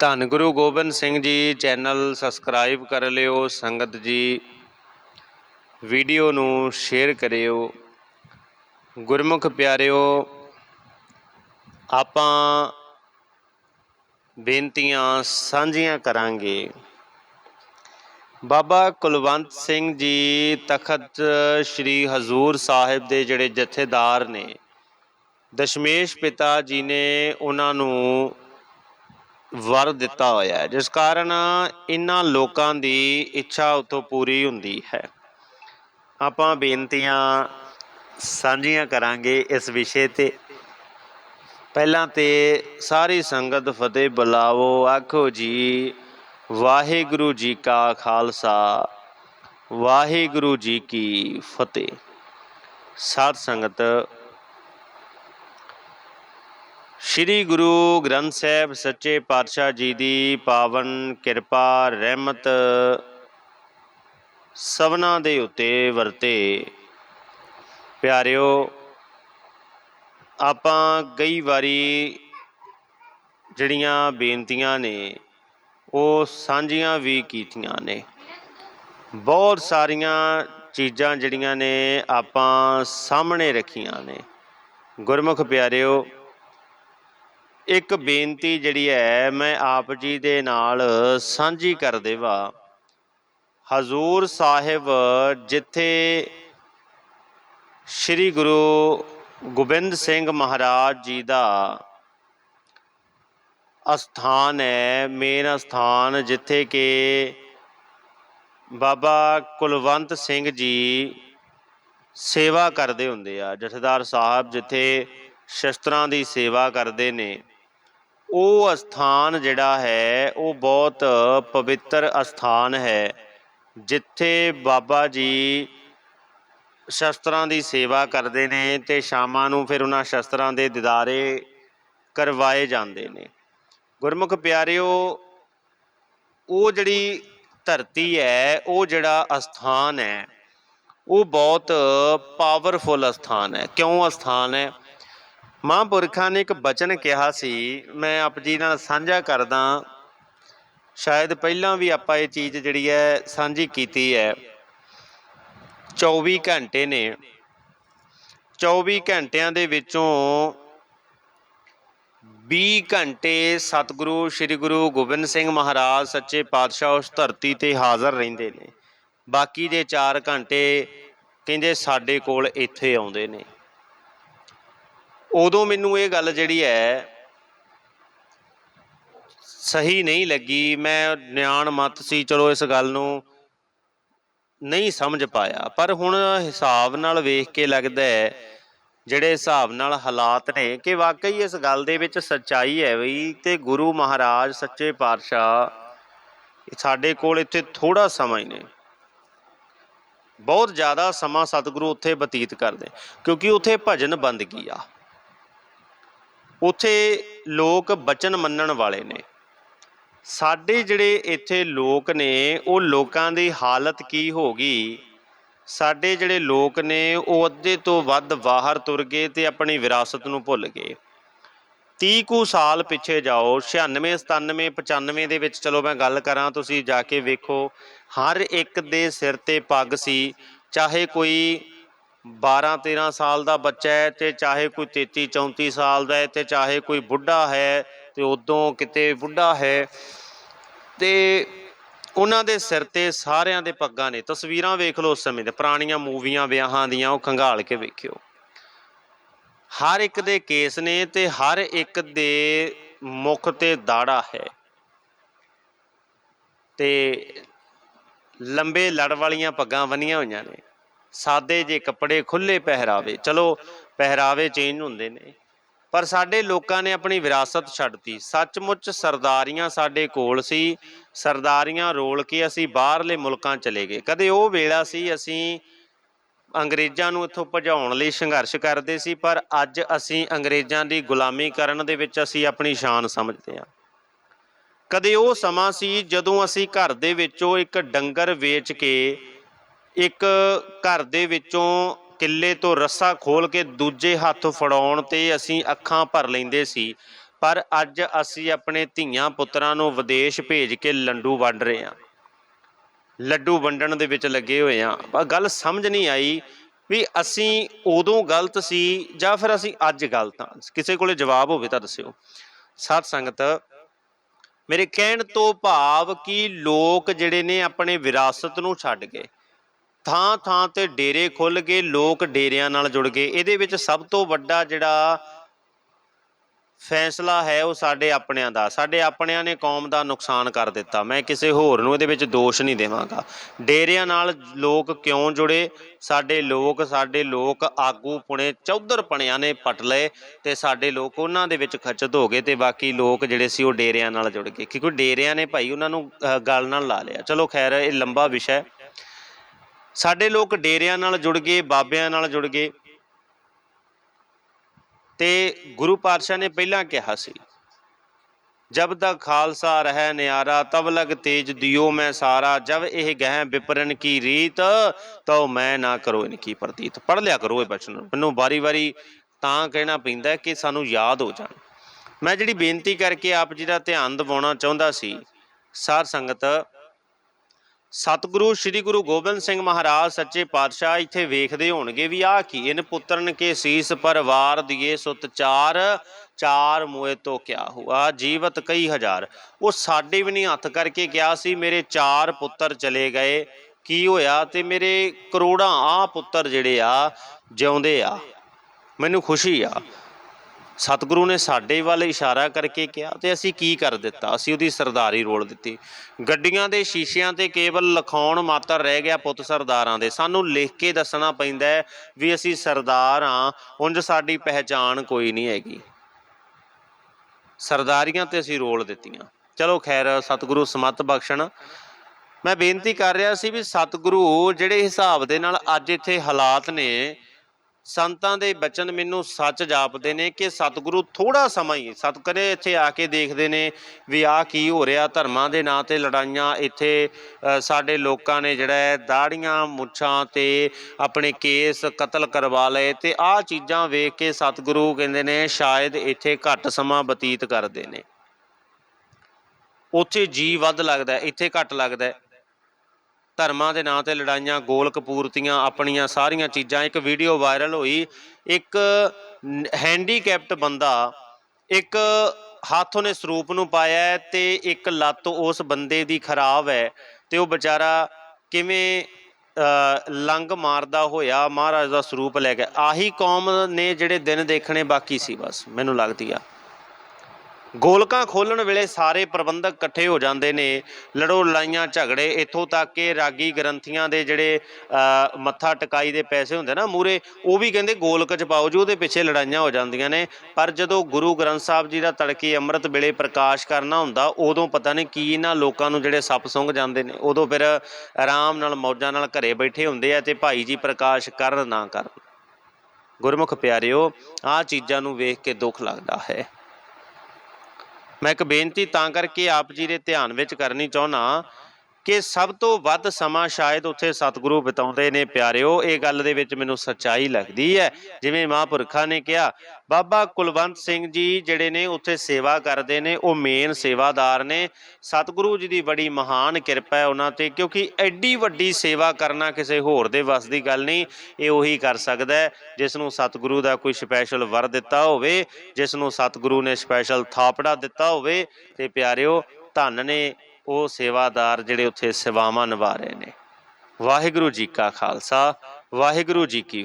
ਧੰਨ Guru Gobind Singh ji channel subscribe ਕਰ ਲਿਓ, ਸੰਗਤ ਜੀ ਵੀਡੀਓ ਨੂੰ ਸ਼ੇਅਰ ਕਰਿਓ। ਗੁਰਮੁਖ ਪਿਆਰਿਓ, ਆਪਾਂ ਬੇਨਤੀਆਂ ਸਾਂਝੀਆਂ ਕਰਾਂਗੇ। ਬਾਬਾ ਕੁਲਵੰਤ ਸਿੰਘ ਜੀ ਤਖਤ ਸ੍ਰੀ ਹਜ਼ੂਰ ਸਾਹਿਬ ਦੇ ਜਿਹੜੇ ਜਥੇਦਾਰ ਨੇ, ਦਸ਼ਮੇਸ਼ ਪਿਤਾ ਜੀ ਨੇ ਉਹਨਾਂ ਨੂੰ ਵਰ ਦਿੱਤਾ ਹੋਇਆ ਹੈ, ਜਿਸ ਕਾਰਨ ਇਹਨਾਂ ਲੋਕਾਂ ਦੀ ਇੱਛਾ ਉਤੋਂ ਪੂਰੀ ਹੁੰਦੀ ਹੈ। ਆਪਾਂ ਬੇਨਤੀਆਂ ਸਾਂਝੀਆਂ ਕਰਾਂਗੇ ਇਸ ਵਿਸ਼ੇ ਤੇ। ਪਹਿਲਾਂ ਤੇ ਸਾਰੀ ਸੰਗਤ ਫਤਿਹ ਬੁਲਾਵੋ, ਆਖੋ ਜੀ, ਵਾਹਿਗੁਰੂ ਜੀ ਕਾ ਖਾਲਸਾ, ਵਾਹਿਗੁਰੂ ਜੀ ਕੀ ਫਤਿਹ। ਸਾਧ ਸੰਗਤ ਸ੍ਰੀ ਗੁਰੂ ਗ੍ਰੰਥ ਸਾਹਿਬ ਸੱਚੇ ਪਾਤਸ਼ਾਹ ਜੀ ਦੀ ਪਾਵਨ ਕਿਰਪਾ, ਰਹਿਮਤ ਸਭਨਾ ਦੇ ਉੱਤੇ ਵਰਤੇ। ਪਿਆਰਿਓ, ਆਪਾਂ ਕਈ ਵਾਰੀ ਜਿਹੜੀਆਂ ਬੇਨਤੀਆਂ ਨੇ, ਉਹ ਸਾਂਝੀਆਂ ਵੀ ਕੀਤੀਆਂ ਨੇ। ਬਹੁਤ ਸਾਰੀਆਂ ਚੀਜ਼ਾਂ ਜਿਹੜੀਆਂ ਨੇ ਆਪਾਂ ਸਾਹਮਣੇ ਰੱਖੀਆਂ ਨੇ। ਗੁਰਮੁਖ ਪਿਆਰਿਓ ਇੱਕ ਬੇਨਤੀ ਜਿਹੜੀ ਹੈ, ਮੈਂ ਆਪ ਜੀ ਦੇ ਨਾਲ ਸਾਂਝੀ ਕਰ ਦੇਵਾ ਹਜ਼ੂਰ ਸਾਹਿਬ ਜਿੱਥੇ ਸ੍ਰੀ ਗੁਰੂ ਗੋਬਿੰਦ ਸਿੰਘ ਮਹਾਰਾਜ ਜੀ ਦਾ ਅਸਥਾਨ ਹੈ, ਮੇਨ ਅਸਥਾਨ, ਜਿੱਥੇ ਕਿ ਬਾਬਾ ਕੁਲਵੰਤ ਸਿੰਘ ਜੀ ਸੇਵਾ ਕਰਦੇ ਹੁੰਦੇ ਆ। ਜਥੇਦਾਰ ਸਾਹਿਬ ਜਿੱਥੇ ਸ਼ਸਤਰਾਂ ਦੀ ਸੇਵਾ ਕਰਦੇ ਨੇ। ਉਹ ਅਸਥਾਨ ਜਿਹੜਾ ਹੈ, ਉਹ ਬਹੁਤ ਪਵਿੱਤਰ ਅਸਥਾਨ ਹੈ, ਜਿੱਥੇ ਬਾਬਾ ਜੀ ਸ਼ਸਤਰਾਂ ਦੀ ਸੇਵਾ ਕਰਦੇ ਨੇ ਤੇ ਸ਼ਾਮਾਂ ਨੂੰ ਫਿਰ ਉਹਨਾਂ ਸ਼ਸਤਰਾਂ ਦੇ ਦਿਦਾਰੇ ਕਰਵਾਏ ਜਾਂਦੇ ਨੇ। ਗੁਰਮੁਖ ਪਿਆਰਿਓ, ਉਹ ਜਿਹੜੀ ਧਰਤੀ ਹੈ, ਉਹ ਜਿਹੜਾ ਅਸਥਾਨ ਹੈ, ਉਹ ਬਹੁਤ ਪਾਵਰਫੁਲ ਅਸਥਾਨ ਹੈ। ਕਿਉਂ ਅਸਥਾਨ ਹੈ? ਮਹਾਂਪੁਰਖਾਂ ਨੇ ਇੱਕ ਬਚਨ ਕਿਹਾ ਸੀ, ਮੈਂ ਆਪ ਜੀ ਨਾਲ ਸਾਂਝਾ ਕਰਦਾ ਸ਼ਾਇਦ ਪਹਿਲਾਂ ਵੀ ਆਪਾਂ ਇਹ ਚੀਜ਼ ਜਿਹੜੀ ਹੈ ਸਾਂਝੀ ਕੀਤੀ ਹੈ। 24 ਘੰਟੇ ਨੇ। 24 ਘੰਟਿਆਂ ਦੇ ਵਿੱਚੋਂ 20 ਘੰਟੇ ਸਤਿਗੁਰੂ, ਸ੍ਰੀ ਗੁਰੂ ਗੋਬਿੰਦ ਸਿੰਘ ਮਹਾਰਾਜ ਸੱਚੇ ਪਾਤਸ਼ਾਹ ਉਸ ਧਰਤੀ ਤੇ ਹਾਜ਼ਰ ਰਹਿੰਦੇ ਨੇ। ਬਾਕੀ ਦੇ 4 ਘੰਟੇ ਕਹਿੰਦੇ ਸਾਡੇ ਕੋਲ ਇੱਥੇ ਆਉਂਦੇ ਨੇ। ਉਦੋਂ ਮੈਨੂੰ ਇਹ ਗੱਲ ਜਿਹੜੀ ਹੈ, ਸਹੀ ਨਹੀਂ ਲੱਗੀ। ਮੈਂ ਨਿਆਣ ਮਤ ਸੀ, ਚਲੋ ਇਸ ਗੱਲ ਨੂੰ ਨਹੀਂ ਸਮਝ ਪਾਇਆ। ਪਰ ਹੁਣ ਹਿਸਾਬ ਨਾਲ ਵੇਖ ਕੇ ਲੱਗਦਾ ਹੈ, ਜਿਹੜੇ ਹਿਸਾਬ ਨਾਲ ਹਾਲਾਤ ਨੇ, ਕਿ ਵਾਕਈ ਇਸ ਗੱਲ ਦੇ ਵਿੱਚ ਸੱਚਾਈ ਹੈ ਵੀ ਤੇ ਗੁਰੂ ਮਹਾਰਾਜ, ਸੱਚੇ ਪਾਤਸ਼ਾਹ ਸਾਡੇ ਕੋਲ ਇੱਥੇ ਥੋੜਾ ਸਮਾਂ ਹੀ ਨੇ ਬਹੁਤ ਜ਼ਿਆਦਾ ਸਮਾਂ ਸਤਿਗੁਰੂ ਉੱਥੇ ਬਤੀਤ ਕਰਦੇ, ਕਿਉਂਕਿ ਉੱਥੇ ਭਜਨ ਬੰਦਗੀ ਆ ਉੱਥੇ ਲੋਕ ਬਚਨ ਮੰਨਣ ਵਾਲੇ ਨੇ। ਸਾਡੇ ਜਿਹੜੇ ਇੱਥੇ ਲੋਕ ਨੇ, ਉਹ ਲੋਕਾਂ ਦੀ ਹਾਲਤ ਕੀ ਹੋ ਗਈ? ਸਾਡੇ ਜਿਹੜੇ ਲੋਕ ਨੇ, ਉਹ ਅੱਧੇ ਤੋਂ ਵੱਧ ਬਾਹਰ ਤੁਰ ਗਏ ਤੇ ਆਪਣੀ ਵਿਰਾਸਤ ਨੂੰ ਭੁੱਲ ਗਏ। 30 ਕੁ ਸਾਲ ਪਿੱਛੇ ਜਾਓ 96 97 95 ਦੇ ਵਿੱਚ ਚਲੋ ਮੈਂ ਗੱਲ ਕਰਾਂ, ਤੁਸੀਂ ਜਾ ਕੇ ਵੇਖੋ। ਹਰ ਇੱਕ ਦੇ ਸਿਰ ਤੇ ਪੱਗ ਸੀ, ਚਾਹੇ ਕੋਈ 12 13 ਸਾਲ ਦਾ ਬੱਚਾ ਹੈ ਤੇ ਚਾਹੇ ਕੋਈ 33 34 ਸਾਲ ਦਾ ਹੈ ਤੇ ਚਾਹੇ ਕੋਈ ਬੁੱਢਾ ਹੈ ਤੇ ਉਦੋਂ ਕਿਤੇ ਬੁੱਢਾ ਹੈ ਤੇ ਉਹਨਾਂ ਦੇ ਸਿਰ ਤੇ ਸਾਰਿਆਂ ਦੇ ਪੱਗਾਂ ਨੇ। ਤਸਵੀਰਾਂ ਵੇਖ ਲਓ ਉਸ ਸਮੇਂ ਦੇ ਪੁਰਾਣੀਆਂ ਮੂਵੀਆਂ, ਵਿਆਹਾਂ ਦੀਆਂ, ਉਹ ਖੰਗਾਲ ਕੇ ਵੇਖਿਓ। ਹਰ ਇੱਕ ਦੇ ਕੇਸ ਨੇ ਤੇ ਹਰ ਇੱਕ ਦੇ ਮੁਖ ਤੇ ਦਾੜਾ ਹੈ। ਤੇ ਲੰਬੇ ਲੜ ਵਾਲੀਆਂ ਪੱਗਾਂ ਬੰਨੀਆਂ ਹੋਈਆਂ ਨੇ। ਸਾਦੇ ਜੇ ਕੱਪੜੇ ਖੁੱਲੇ ਪਹਿਰਾਵੇ। ਚਲੋ, ਪਹਿਰਾਵੇ ਚੇਂਜ ਹੁੰਦੇ ਨੇ। ਪਰ ਸਾਡੇ ਲੋਕਾਂ ਨੇ ਆਪਣੀ ਵਿਰਾਸਤ ਛੱਡਤੀ ਸੱਚਮੁੱਚ ਸਰਦਾਰੀਆਂ ਸਾਡੇ ਕੋਲ ਸੀ। ਸਰਦਾਰੀਆਂ ਰੋਲ ਕੇ ਅਸੀਂ ਬਾਹਰਲੇ ਮੁਲਕਾਂ ਚਲੇ ਗਏ। ਕਦੇ ਉਹ ਵੇਲਾ ਸੀ, ਅਸੀਂ ਅੰਗਰੇਜ਼ਾਂ ਨੂੰ ਇੱਥੋਂ ਭਜਾਉਣ ਲਈ ਸੰਘਰਸ਼ ਕਰਦੇ ਸੀ, ਪਰ ਅੱਜ ਅਸੀਂ ਅੰਗਰੇਜ਼ਾਂ ਦੀ ਗੁਲਾਮੀ ਕਰਨ ਦੇ ਵਿੱਚ ਅਸੀਂ ਆਪਣੀ ਸ਼ਾਨ ਸਮਝਦੇ ਹਾਂ। ਕਦੇ ਉਹ ਸਮਾਂ ਸੀ ਜਦੋਂ ਅਸੀਂ ਘਰ ਦੇ ਵਿੱਚੋਂ ਇੱਕ ਡੰਗਰ ਵੇਚ ਕੇ ਇੱਕ ਘਰ ਦੇ ਵਿੱਚੋਂ ਕਿੱਲੇ ਤੋਂ ਰੱਸਾ ਖੋਲ ਕੇ ਦੂਜੇ ਹੱਥ ਫੜਾਉਣ ਤੇ ਅਸੀਂ ਅੱਖਾਂ ਭਰ ਲੈਂਦੇ ਸੀ। ਪਰ ਅੱਜ ਅਸੀਂ ਆਪਣੇ ਧੀਆਂ ਪੁੱਤਰਾਂ ਨੂੰ ਵਿਦੇਸ਼ ਭੇਜ ਕੇ ਲੰਡੂ ਵੰਡ ਰਹੇ ਹਾਂ। ਲੱਡੂ ਵੰਡਣ ਦੇ ਵਿੱਚ ਲੱਗੇ ਹੋਏ ਆ ਪਰ ਗੱਲ ਸਮਝ ਨਹੀਂ ਆਈ ਵੀ ਅਸੀਂ ਉਦੋਂ ਗਲਤ ਸੀ ਜਾਂ ਫਿਰ ਅਸੀਂ ਅੱਜ ਗਲਤ ਹਾਂ। ਕਿਸੇ ਕੋਲੇ ਜਵਾਬ ਹੋਵੇ ਤਾਂ ਦੱਸਿਓ। ਸਾਧ ਸੰਗਤ, ਮੇਰੇ ਕਹਿਣ ਤੋਂ ਭਾਵ ਕਿ ਲੋਕ ਜਿਹੜੇ ਨੇ ਆਪਣੇ ਵਿਰਾਸਤ ਨੂੰ ਛੱਡ ਗਏ। ਥਾਂ ਥਾਂ ਤੇ ਡੇਰੇ ਖੁੱਲ ਗਏ, ਲੋਕ ਡੇਰਿਆਂ ਨਾਲ ਜੁੜ ਗਏ। ਇਹਦੇ ਵਿੱਚ ਸਭ ਤੋਂ ਵੱਡਾ ਜਿਹੜਾ ਫੈਸਲਾ ਹੈ ਉਹ ਸਾਡੇ ਆਪਣਿਆਂ ਦਾ। ਸਾਡੇ ਆਪਣਿਆਂ ਨੇ ਕੌਮ ਦਾ ਨੁਕਸਾਨ ਕਰ ਦਿੱਤਾ। ਮੈਂ ਕਿਸੇ ਹੋਰ ਨੂੰ ਇਹਦੇ ਵਿੱਚ ਦੋਸ਼ ਨਹੀਂ ਦੇਵਾਂਗਾ। ਡੇਰਿਆਂ ਨਾਲ ਲੋਕ ਕਿਉਂ ਜੁੜੇ? ਸਾਡੇ ਲੋਕ ਸਾਡੇ ਲੋਕ ਆਗੂ ਪੁਣੇ ਚੌਧਰ ਪਣਿਆਂ ਨੇ ਪਟ ਲਏ ਤੇ ਸਾਡੇ ਲੋਕ ਉਹਨਾਂ ਦੇ ਵਿੱਚ ਖਚਤ ਹੋ ਗਏ ਤੇ ਬਾਕੀ ਲੋਕ ਜਿਹੜੇ ਸੀ ਉਹ ਡੇਰਿਆਂ ਨਾਲ ਜੁੜ ਗਏ। ਕਿਉਂਕਿ ਡੇਰਿਆਂ ਨੇ ਭਾਈ ਉਹਨਾਂ ਨੂੰ ਗੱਲ ਨਾਲ ਲਾ ਲਿਆ। ਚਲੋ ਖੈਰ, ਇਹ ਲੰਬਾ ਵਿਸ਼ਾ ਹੈ। ਸਾਡੇ ਲੋਕ ਡੇਰਿਆਂ ਨਾਲ ਜੁੜ ਗਏ, ਬਾਬਿਆਂ ਨਾਲ ਜੁੜ ਗਏ। ਤੇ ਗੁਰੂ ਪਾਤਸ਼ਾਹ ਨੇ ਪਹਿਲਾਂ ਕਿਹਾ ਸੀ, ਜਬ ਤੱਕ ਖਾਲਸਾ ਰਹਿ ਨਿਆਰਾ, ਤਬ ਲਗ ਤੇਜ ਦਿਓ ਮੈਂ ਸਾਰਾ। ਜਬ ਇਹ ਗਹਿ ਵਿਪਰਨ ਕੀ ਰੀਤ, ਤਉ ਮੈਂ ਨਾ ਕਰੋ ਇਨਕੀ ਪ੍ਰਤੀਤ। ਪੜ ਲਿਆ ਕਰੋ ਇਹ ਬਚਨ। ਮੈਨੂੰ ਵਾਰੀ-ਵਾਰੀ ਤਾਂ ਕਹਿਣਾ ਪੈਂਦਾ ਕਿ ਸਾਨੂੰ ਯਾਦ ਹੋ ਜਾਣ। ਮੈਂ ਜਿਹੜੀ ਬੇਨਤੀ ਕਰਕੇ ਆਪ ਜੀ ਦਾ ਧਿਆਨ ਦਿਵਾਉਣਾ ਚਾਹੁੰਦਾ ਸੀ ਸਾਰ ਸੰਗਤ ਸਤਿਗੁਰੂ ਸ੍ਰੀ ਗੁਰੂ ਗੋਬਿੰਦ ਸਿੰਘ ਮਹਾਰਾਜ ਸੱਚੇ ਪਾਤਸ਼ਾਹ ਇੱਥੇ ਵੇਖਦੇ ਹੋਣਗੇ ਵੀ ਆਹ ਕੀ ਇਹਨ ਪੁੱਤਰਨ ਕੇ ਸੀਸ ਪਰਵਾਰ ਦੀਏ ਸੁਤ ਚਾਰ ਚਾਰ ਮੋਏ ਤੋਂ ਕਿਆ ਹੁਆ, ਜੀਵਤ ਕਈ ਹਜ਼ਾਰ। ਉਹ ਸਾਡੇ ਵੀ ਨਹੀਂ ਹੱਥ ਕਰਕੇ ਕਿਹਾ ਸੀ, ਮੇਰੇ ਚਾਰ ਪੁੱਤਰ ਚਲੇ ਗਏ। ਕੀ ਹੋਇਆ ਤੇ ਮੇਰੇ ਕਰੋੜਾਂ ਆ ਪੁੱਤਰ ਜਿਹੜੇ ਆ, ਜਿਉਂਦੇ ਆ। ਮੈਨੂੰ ਖੁਸ਼ੀ ਆ। ਸਤਿਗੁਰੂ ਨੇ ਸਾਡੇ ਵੱਲ ਇਸ਼ਾਰਾ ਕਰਕੇ ਕਿਹਾ ਤੇ ਅਸੀਂ ਕੀ ਕਰ ਦਿੱਤਾ? ਅਸੀਂ ਉਹਦੀ ਸਰਦਾਰੀ ਰੋਲ ਦਿੱਤੀ। ਗੱਡੀਆਂ ਦੇ ਸ਼ੀਸ਼ਿਆਂ ਤੇ ਕੇਵਲ ਲਖਾਉਣ ਮਾਤਰ ਰਹਿ ਗਿਆ ਪੁੱਤ ਸਰਦਾਰਾਂ ਦੇ। ਸਾਨੂੰ ਲਿਖ ਕੇ ਦੱਸਣਾ ਪੈਂਦਾ ਹੈ ਵੀ ਅਸੀਂ ਸਰਦਾਰ ਹਾਂ, ਉਂਝ ਸਾਡੀ ਪਹਿਚਾਣ ਕੋਈ ਨਹੀਂ ਹੈਗੀ। ਸਰਦਾਰੀਆਂ ਤੇ ਅਸੀਂ ਰੋਲ ਦਿੱਤੀਆਂ। ਚਲੋ ਖੈਰ, ਸਤਿਗੁਰੂ ਸਮਤ ਬਖਸ਼ਣ। ਮੈਂ ਬੇਨਤੀ ਕਰ ਰਿਹਾ ਸੀ ਵੀ ਸਤਿਗੁਰੂ ਜਿਹੜੇ ਹਿਸਾਬ ਦੇ ਨਾਲ ਅੱਜ ਇੱਥੇ ਹਾਲਾਤ ਨੇ ਸੰਤਾਂ ਦੇ ਬਚਨ ਮੈਨੂੰ ਸੱਚ ਜਾਪਦੇ ਨੇ ਕਿ ਸਤਿਗੁਰੂ ਥੋੜਾ ਸਮਾਂ ਹੀ ਸਤਿਗੁਰੇ ਇੱਥੇ ਆ ਕੇ ਦੇਖਦੇ ਨੇ ਵੀ ਆਹ ਕੀ ਹੋ ਰਿਹਾ ਧਰਮਾਂ ਦੇ ਨਾਂ ਤੇ ਲੜਾਈਆਂ ਇੱਥੇ ਅ, ਸਾਡੇ ਲੋਕਾਂ ਨੇ ਜਿਹੜਾ ਹੈ ਦਾੜੀਆਂ ਮੁੱਛਾਂ ਤੇ ਆਪਣੇ ਕੇਸ ਕਤਲ ਕਰਵਾ ਲਏ ਤੇ ਆਹ ਚੀਜ਼ਾਂ ਵੇਖ ਕੇ ਸਤਿਗੁਰੂ ਕਹਿੰਦੇ ਨੇ ਸ਼ਾਇਦ ਇੱਥੇ ਘੱਟ ਸਮਾਂ ਬਤੀਤ ਕਰਦੇ ਨੇ। ਉੱਥੇ ਜੀ ਵੱਧ ਲੱਗਦਾ ਇੱਥੇ ਘੱਟ ਲੱਗਦਾ ਧਰਮਾਂ ਦੇ ਨਾਂ ਤੇ ਲੜਾਈਆਂ ਗੋਲ ਕਪੂਰਤੀਆਂ ਆਪਣੀਆਂ ਸਾਰੀਆਂ ਚੀਜ਼ਾਂ ਇੱਕ ਵੀਡੀਓ ਵਾਇਰਲ ਹੋਈ। ਇੱਕ ਹੈਂਡੀਕੈਪਟ ਬੰਦਾ ਇੱਕ ਹੱਥ ਉਹਨੇ ਸਰੂਪ ਨੂੰ ਪਾਇਆ ਹੈ ਤੇ ਇੱਕ ਲੱਤ ਉਸ ਬੰਦੇ ਦੀ ਖਰਾਬ ਹੈ ਤੇ ਉਹ ਵਿਚਾਰਾ ਕਿਵੇਂ ਅ, ਲੰਗ ਮਾਰਦਾ ਹੋਇਆ ਮਹਾਰਾਜ ਦਾ ਸਰੂਪ ਲੈ ਕੇ। ਆਹੀ ਕੌਮ ਨੇ ਜਿਹੜੇ ਦਿਨ ਦੇਖਣੇ ਬਾਕੀ ਸੀ ਬਸ ਮੈਨੂੰ ਲੱਗਦੀ ਆ। ਗੋਲਕਾਂ ਖੋਲਣ ਵੇਲੇ ਸਾਰੇ ਪ੍ਰਬੰਧਕ ਇਕੱਠੇ ਹੋ ਜਾਂਦੇ ਨੇ। ਲੜੋ ਲੜਾਈਆਂ ਝਗੜੇ, ਇੱਥੋਂ ਤੱਕ ਕਿ ਰਾਗੀ ਗ੍ਰੰਥੀਆਂ ਦੇ ਜਿਹੜੇ ਮੱਥਾ ਟਿਕਾਈ ਦੇ ਪੈਸੇ ਹੁੰਦੇ ਨਾ ਮੂਰੇ ਉਹ ਵੀ ਕਹਿੰਦੇ ਗੋਲਕ ਚ ਪਾਓ ਜੀ, ਉਹਦੇ ਪਿੱਛੇ ਲੜਾਈਆਂ ਹੋ ਜਾਂਦੀਆਂ ਨੇ। ਪਰ ਜਦੋਂ ਗੁਰੂ ਗ੍ਰੰਥ ਸਾਹਿਬ ਜੀ ਦਾ ਤੜਕੇ ਅੰਮ੍ਰਿਤ ਵੇਲੇ ਪ੍ਰਕਾਸ਼ ਕਰਨਾ ਹੁੰਦਾ, ਉਦੋਂ ਪਤਾ ਨਹੀਂ ਕੀ ਇਹਨਾਂ ਲੋਕਾਂ ਨੂੰ ਜਿਹੜੇ ਸੱਪ ਸੁੰਘ ਜਾਂਦੇ ਨੇ, ਉਦੋਂ ਫਿਰ ਆਰਾਮ ਨਾਲ, ਮੌਜਾਂ ਨਾਲ ਘਰੇ ਬੈਠੇ ਹੁੰਦੇ ਆ ਤੇ ਭਾਈ ਜੀ ਪ੍ਰਕਾਸ਼ ਕਰਨ ਨਾ ਕਰਨ। ਗੁਰਮੁਖ ਪਿਆਰਿਓ, ਆਹ ਚੀਜ਼ਾਂ ਨੂੰ ਵੇਖ ਕੇ ਦੁੱਖ ਲੱਗਦਾ ਹੈ। ਮੈਂ ਇੱਕ ਬੇਨਤੀ ਤਾਂ ਕਰਕੇ ਆਪ ਜੀ ਦੇ ਧਿਆਨ ਵਿੱਚ ਕਰਨੀ ਚਾਹੁੰਦਾ ਕਿ ਸਭ ਤੋਂ ਵੱਧ ਸਮਾਂ ਸ਼ਾਇਦ ਉੱਥੇ ਸਤਿਗੁਰੂ ਬਿਤਾਉਂਦੇ ਨੇ, ਪਿਆਰਿਓ, ਇਹ ਗੱਲ ਦੇ ਵਿੱਚ ਮੈਨੂੰ ਸੱਚਾਈ ਲੱਗਦੀ ਹੈ। ਜਿਵੇਂ ਮਹਾਂਪੁਰਖਾਂ ਨੇ ਕਿਹਾ, ਬਾਬਾ ਕੁਲਵੰਤ ਸਿੰਘ ਜੀ ਜਿਹੜੇ ਨੇ ਉੱਥੇ ਸੇਵਾ ਕਰਦੇ ਨੇ, ਉਹ ਮੇਨ ਸੇਵਾਦਾਰ ਨੇ। ਸਤਿਗੁਰੂ ਜੀ ਦੀ ਬੜੀ ਮਹਾਨ ਕਿਰਪਾ ਹੈ ਉਹਨਾਂ ਤੇ, ਕਿਉਂਕਿ ਐਡੀ ਵੱਡੀ ਸੇਵਾ ਕਰਨਾ ਕਿਸੇ ਹੋਰ ਦੇ ਵੱਸ ਦੀ ਗੱਲ ਨਹੀਂ, ਇਹ ਉਹੀ ਕਰ ਸਕਦਾ ਹੈ, ਜਿਸ ਨੂੰ ਸਤਿਗੁਰੂ ਦਾ ਕੋਈ ਸਪੈਸ਼ਲ ਵਰ ਦਿੱਤਾ ਹੋਵੇ, ਜਿਸ ਨੂੰ ਸਤਿਗੁਰੂ ਨੇ ਸਪੈਸ਼ਲ ਥਾਪੜਾ ਦਿੱਤਾ ਹੋਵੇ। ਤੇ ਪਿਆਰਿਓ, ਧੰਨ ਨੇ ਉਹ ਸੇਵਾਦਾਰ ਜਿਹੜੇ ਉੱਥੇ ਸੇਵਾਵਾਂ ਨਿਭਾ ਰਹੇ ਨੇ। ਵਾਹਿਗੁਰੂ ਜੀ ਕਾ ਖਾਲਸਾ, ਵਾਹਿਗੁਰੂ ਜੀ ਕੀ